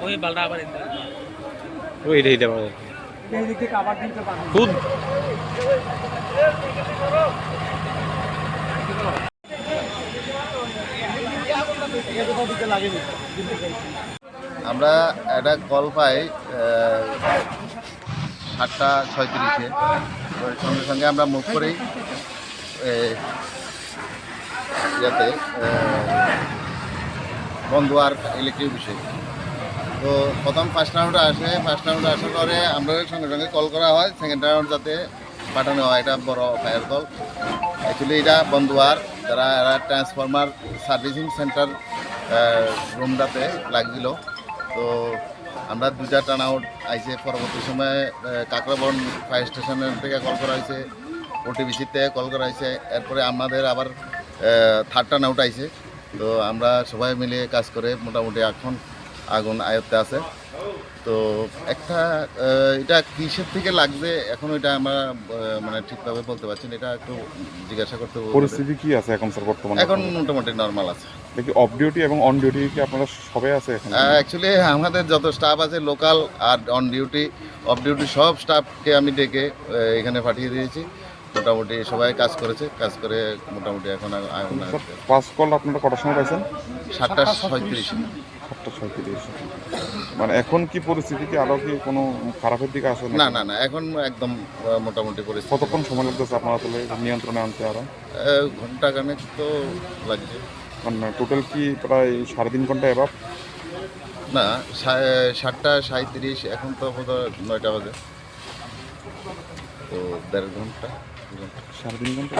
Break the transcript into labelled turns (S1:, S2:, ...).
S1: ওই বালটা আবার
S2: ওই এটা এটা খুব
S3: আমরা একটা কল পাই আহ, সাতটা ছয়ত্রিশে। সঙ্গে সঙ্গে আমরা মুখ করি এ, ইয়াতে বন্ধুয়ার ইলেকট্রিক বিষয়। তো প্রথম ফার্স্ট রাউন্ডে আসে ফার্স্ট রাউন্ডে আসার পরে আমরা সঙ্গে সঙ্গে কল করা হয় সেকেন্ড রাউন্ড যাতে পাঠানো হয়, এটা বড় ফায়ার কল অ্যাকচুয়ালি এটা বন্ধুয়ার যারা এরা ট্রান্সফরমার সার্ভিসিং সেন্টার রুমটাতে লাগছিল। তো আমরা দুটা টার্ন আউট আইসে পরবর্তী সময়ে কাকরাবন ফায়ার স্টেশনের থেকে কল করা হয়েছে ওটিবিসির থেকে কল করা হয়েছে। এরপরে আমাদের আবার থার্ড টার্ন আউট আইছে। তো আমরা সবাই মিলে কাজ করে মোটামুটি এখন আগুন আয়ত্তে আছে। তো একটা এটা কিসের থেকে লাগছে? এখন এটা আমরা মানে ঠিকভাবে বলতে পারছি না। এটা একটু জিজ্ঞাসা করতে
S4: পরিস্থিতি কি আছে এখন স্যার বর্তমানে?
S3: এখন মোটামুটি নর্মাল আছে।
S4: দেখি অফ ডিউটি এবং অন ডিউটি কি আপনারা সবাই আছে এখন?
S3: অ্যাকচুয়ালি আমাদের যত স্টাফ আছে লোকাল আর অন ডিউটি অফ ডিউটি সব স্টাফকে আমি ডেকে এখানে পাঠিয়ে দিয়েছি। মোটামুটি সবাই কাজ করেছে কাজ করে মোটামুটি এখন
S4: পাস কল আপনারা কটার সময় পাইছেন?
S3: সাতটা ছয়ত্রিশ।
S4: সাতটা ছয়ত্রিশ। মানে এখন কি পরিস্থিতি কি? আরও কি কোনো খারাপের দিকে আছে
S3: না না না এখন একদম মোটামুটি পরিস্থিতি।
S4: কতক্ষণ সময় লাগতেছে আপনারা তাহলে নিয়ন্ত্রণে আনতে আরও?
S3: আহ, ঘণ্টা খানেক তো লাগছে।
S4: মানে টোটাল কি প্রায় সাড়ে তিন ঘণ্টা এবার
S3: না সাতটা সাঁত্রিশ এখন তো বোধ নয়টা বাজে। তো দেড় ঘণ্টা।
S4: সাড়ে তিন ঘণ্টা